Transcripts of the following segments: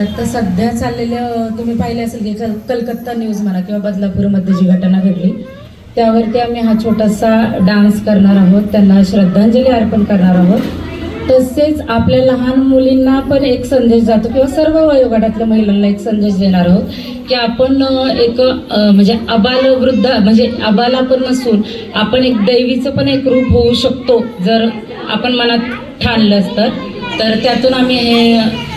आता सध्या चाललेलं तुम्ही पाहिले असेल की कल कलकत्ता न्यूज म्हणा किंवा बदलापूरमध्ये जी घटना घडली त्यावरती आम्ही हा छोटासा डान्स करणार आहोत. त्यांना श्रद्धांजली अर्पण करणार आहोत. तसेच आपल्या लहान मुलींना पण एक संदेश जातो किंवा सर्व वयोगटातल्या महिलांना एक संदेश देणार आहोत की आपण एक म्हणजे अबाल वृद्ध म्हणजे अबाला पण नसून आपण एक दैवीचं पण एक रूप होऊ शकतो. जर आपण मनात ठाणलंच तर तर त्यातून आम्ही हे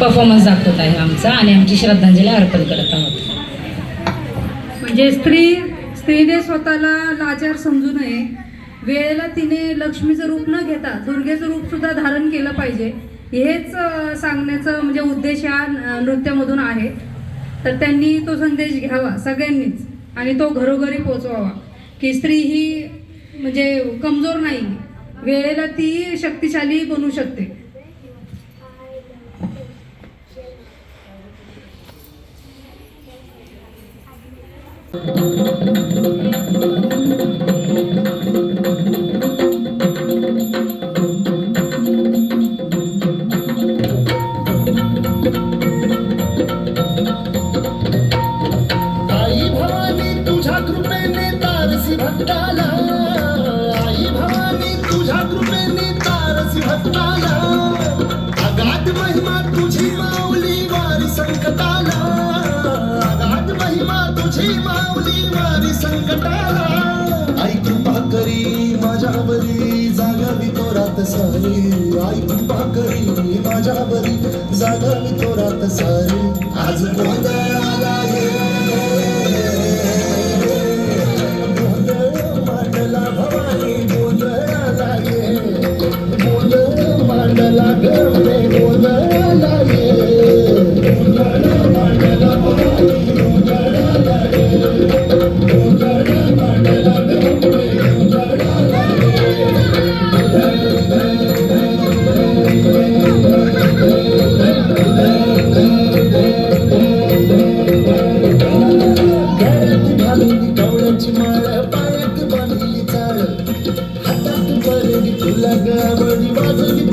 परफॉर्मन्स दाखवत आहे आमचा आणि आमची श्रद्धांजली अर्पण करत आहोत. म्हणजे स्त्री स्त्रीने स्वतःला लाचार समजू नये. वेळेला तिने लक्ष्मीचं रूप न घेता दुर्गेचं रूप सुद्धा धारण केलं पाहिजे. हेच सांगण्याचं म्हणजे उद्देश या नृत्यामधून आहे. तर त्यांनी तो संदेश घ्यावा सगळ्यांनीच आणि तो घरोघरी पोचवावा की स्त्री ही म्हणजे कमजोर नाही. वेळेला ती शक्तिशाली बनू शकते. आई भवानी तुझ्या कृपेने तारसी भक्ताला संकटाला. आई कृपा करी माझ्यावरी जागावी तोरात सारी. आई कृपा करी माझ्यावरी जागावी तोरात सारी. आज गोंधळाला आला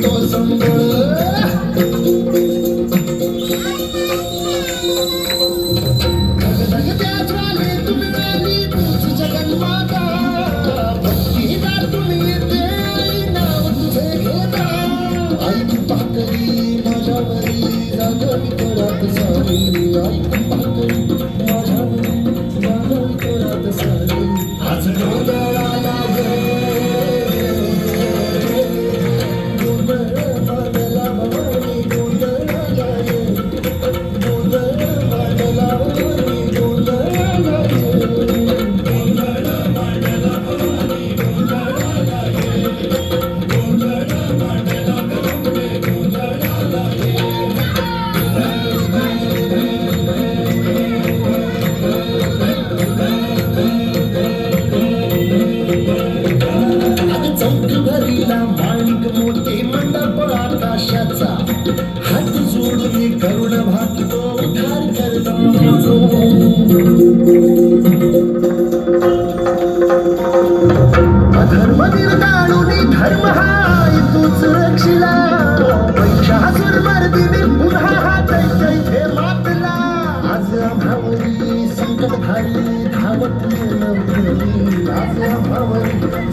కోసం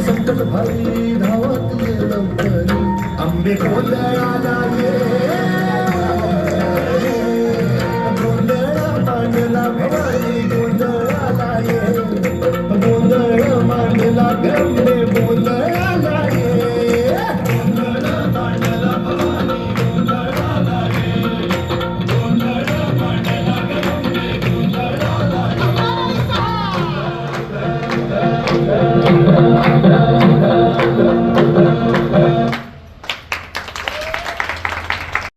संकट भारी धावत ये लवकरी धावत आंबे गोंधळाला